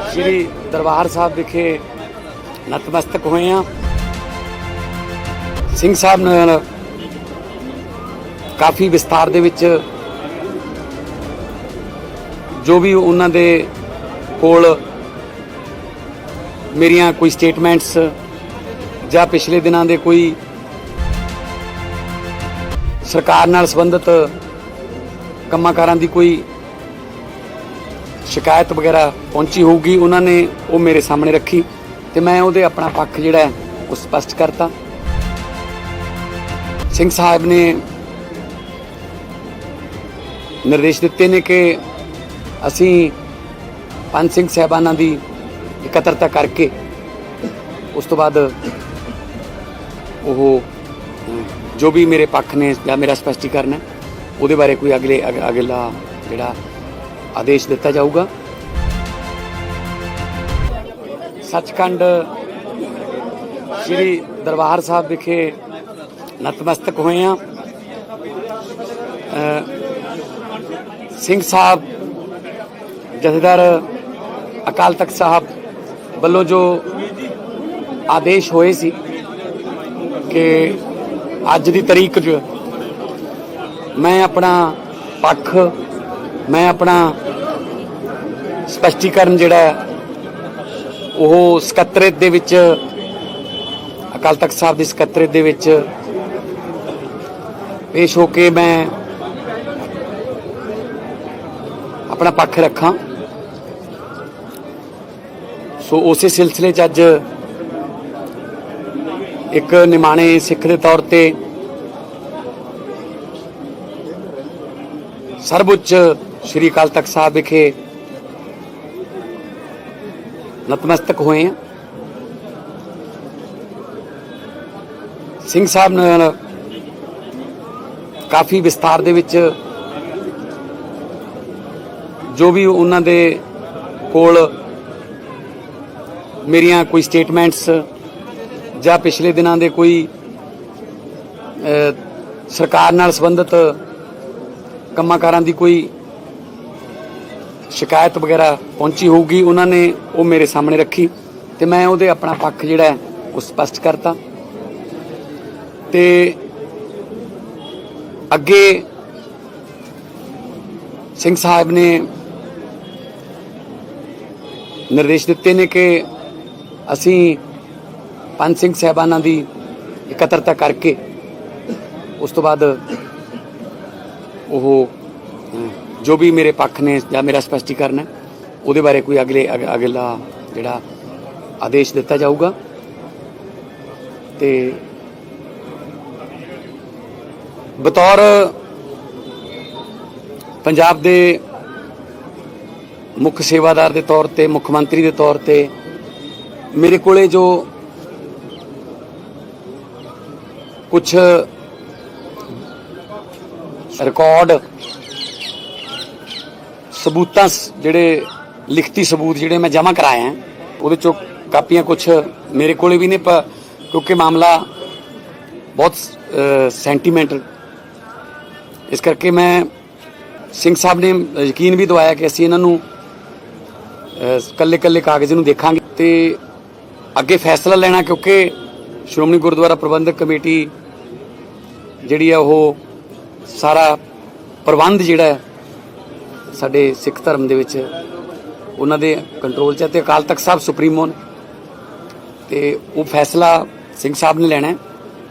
ਸ੍ਰੀ ਦਰਬਾਰ ਸਾਹਿਬ ਵਿਖੇ ਨਤਮਸਤਕ ਹੋਏ ਆ ਸਿੰਘ ਸਾਹਿਬ ਨਾਲ ਕਾਫੀ ਵਿਸਤਾਰ ਦੇ ਵਿੱਚ ਜੋ ਵੀ ਉਹਨਾਂ ਦੇ ਕੋਲ ਮੇਰੀਆਂ ਕੋਈ ਸਟੇਟਮੈਂਟਸ ਜਾਂ ਪਿਛਲੇ ਦਿਨਾਂ ਦੇ ਕੋਈ ਸਰਕਾਰ ਨਾਲ ਸੰਬੰਧਿਤ ਕੰਮਾਂ ਕਾਰਾਂ ਦੀ ਕੋਈ ਸ਼ਿਕਾਇਤ ਵਗੈਰਾ ਪਹੁੰਚੀ ਹੋਊਗੀ, ਉਹਨਾਂ ਨੇ ਉਹ ਮੇਰੇ ਸਾਹਮਣੇ ਰੱਖੀ ਤੇ ਮੈਂ ਉਹਦੇ ਆਪਣਾ ਪੱਖ ਜਿਹੜਾ ਹੈ, ਉਹ ਸਪਸ਼ਟ ਕਰਤਾ। ਸਿੰਘ ਸਾਹਿਬ ਨੇ ਨਿਰਦੇਸ਼ ਦਿੱਤੇ ਨੇ ਕਿ ਅਸੀਂ ਪੰਜ ਸਿੰਘ ਸਾਹਿਬਾਨਾਂ ਦੀ ਇਕੱਤਰਤਾ ਕਰਕੇ ਉਸ ਤੋਂ ਬਾਅਦ ਉਹ ਜੋ ਵੀ ਮੇਰੇ ਪੱਖ ਨੇ ਜਾਂ ਮੇਰਾ ਸਪਸ਼ਟੀਕਰਨ ਹੈ, ਉਹਦੇ ਬਾਰੇ ਕੋਈ ਅਗਲੇ ਅਗ- ਅਗਲਾ ਜਿਹੜਾ ਆਦੇਸ਼ ਦਿੱਤਾ ਜਾਊਗਾ ਸੱਚਖੰਡ ਸ੍ਰੀ ਦਰਬਾਰ ਸਾਹਿਬ ਵਿਖੇ ਨਤਮਸਤਕ ਹੋਏ ਆ ਸਿੰਘ ਸਾਹਿਬ ਜਥੇਦਾਰ ਅਕਾਲ ਤਖਤ ਸਾਹਿਬ ਵੱਲੋਂ ਜੋ ਆਦੇਸ਼ ਹੋਏ ਸੀ ਕਿ ਅੱਜ ਦੀ ਤਰੀਕ 'ਚ ਮੈਂ ਆਪਣਾ ਪੱਖ ਮੈਂ ਆਪਣਾ ਸਪਸ਼ਟੀਕਰਨ ਜਿਹੜਾ ਉਹ ਸਕੱਤਰੇਤ ਦੇ ਵਿੱਚ, ਅਕਾਲ ਤਖਤ ਸਾਹਿਬ ਦੀ ਸਕੱਤਰੇਤ ਦੇ ਵਿੱਚ ਪੇਸ਼ ਹੋ ਕੇ ਮੈਂ ਆਪਣਾ ਪੱਖ ਰੱਖਾਂ। ਸੋ ਉਸੇ ਸਿਲਸਿਲੇ 'ਚ ਅੱਜ ਇੱਕ ਨਿਮਾਣੇ ਸਿੱਖ ਦੇ ਤੌਰ ਤੇ ਸਰਵਉੱਚ ਸ੍ਰੀ ਅਕਾਲ ਤਖਤ ਸਾਹਿਬ ਵਿਖੇ ਨਤਮਸਤਕ ਹੋਏ ਆ ਸਿੰਘ ਸਾਹਿਬ ਨਾਲ ਕਾਫੀ ਵਿਸਤਾਰ ਦੇ ਵਿੱਚ ਜੋ ਵੀ ਉਹਨਾਂ ਦੇ ਕੋਲ ਮੇਰੀਆਂ ਕੋਈ ਸਟੇਟਮੈਂਟਸ ਜਾਂ ਪਿਛਲੇ ਦਿਨਾਂ ਦੇ ਕੋਈ ਸਰਕਾਰ ਨਾਲ ਸੰਬੰਧਿਤ ਕੰਮਾਂ ਕਾਰਾਂ ਦੀ ਕੋਈ ਸ਼ਿਕਾਇਤ ਵਗੈਰਾ ਪਹੁੰਚੀ ਹੋਊਗੀ, ਉਹਨਾਂ ਨੇ ਉਹ ਮੇਰੇ ਸਾਹਮਣੇ ਰੱਖੀ ਤੇ ਮੈਂ ਉਹਦੇ ਆਪਣਾ ਪੱਖ ਜਿਹੜਾ ਉਹ ਸਪਸ਼ਟ ਕਰਤਾ। ਤੇ ਅੱਗੇ ਸਿੰਘ ਸਾਹਿਬ ਨੇ ਨਿਰਦੇਸ਼ ਦਿੱਤੇ ਨੇ ਕਿ ਅਸੀਂ ਪੰਜ ਸਿੰਘ ਸਾਹਿਬਾਨਾਂ ਦੀ ਇਕੱਤਰਤਾ ਕਰਕੇ ਉਸ ਤੋਂ ਬਾਅਦ ਉਹ ਜੋ ਵੀ ਮੇਰੇ ਪੱਖ ਨੇ ਜਾਂ ਮੇਰਾ ਸਪਸ਼ਟੀਕਰਨ ਹੈ, ਉਹਦੇ ਬਾਰੇ ਕੋਈ ਅਗਲੇ, ਅਗ- ਅਗਲਾ ਜਿਹੜਾ ਆਦੇਸ਼ ਦਿੱਤਾ ਜਾਊਗਾ। ਤੇ ਬਤੌਰ ਪੰਜਾਬ ਦੇ ਮੁੱਖ ਸੇਵਾਦਾਰ ਦੇ ਤੌਰ ਤੇ, ਮੁੱਖ ਮੰਤਰੀ ਦੇ ਤੌਰ ਤੇ, ਮੇਰੇ ਕੋਲੇ ਜੋ ਕੁਝ ਰਿਕਾਰਡ ਸਬੂਤਾਂ ਸ- ਜਿਹੜੇ ਲਿਖਤੀ ਸਬੂਤ ਜਿਹੜੇ ਮੈਂ ਜਮ੍ਹਾਂ ਕਰਾਏ ਆ, ਉਹਦੇ ਚੋਂ ਕਾਪੀਆਂ ਕੁਝ ਮੇਰੇ ਕੋਲੇ ਵੀ ਨੇ, ਪ- ਕਿਉਂਕਿ ਮਾਮਲਾ ਬਹੁਤ ਸੈਂਟੀਮੈਂਟਲ ਇਸ ਕਰਕੇ ਮੈਂ ਸਿੰਘ ਸਾਹਿਬ ਨੇ ਯਕੀਨ ਵੀ ਦਵਾਇਆ ਕਿ ਅਸੀਂ ਇਹਨਾਂ ਨੂੰ ਕੱਲੇ ਕੱਲੇ ਕਾਗਜ਼ ਨੂੰ ਦੇਖਾਂਗੇ ਤੇ ਅੱਗੇ ਫੈਸਲਾ ਲੈਣਾ, ਕਿਉਂਕਿ ਸ਼੍ਰੋਮਣੀ ਗੁਰਦੁਆਰਾ ਪ੍ਰਬੰਧਕ ਕਮੇਟੀ ਜਿਹੜੀ ਆ ਉਹ ਸਾਰਾ ਪ੍ਰਬੰਧ ਜਿਹੜਾ ਸਾਡੇ ਸਿੱਖ ਧਰਮ ਦੇ ਵਿੱਚ ਉਹਨਾਂ ਦੇ ਕੰਟਰੋਲ 'ਚ ਹੈ ਤੇ ਅਕਾਲ ਤਖਤ ਸਾਹਿਬ ਸੁਪਰੀਮੋ ਨੇ। ਤੇ ਉਹ ਫੈਸਲਾ ਸਿੰਘ ਸਾਹਿਬ ਨੇ ਲੈਣਾ ਹੈ।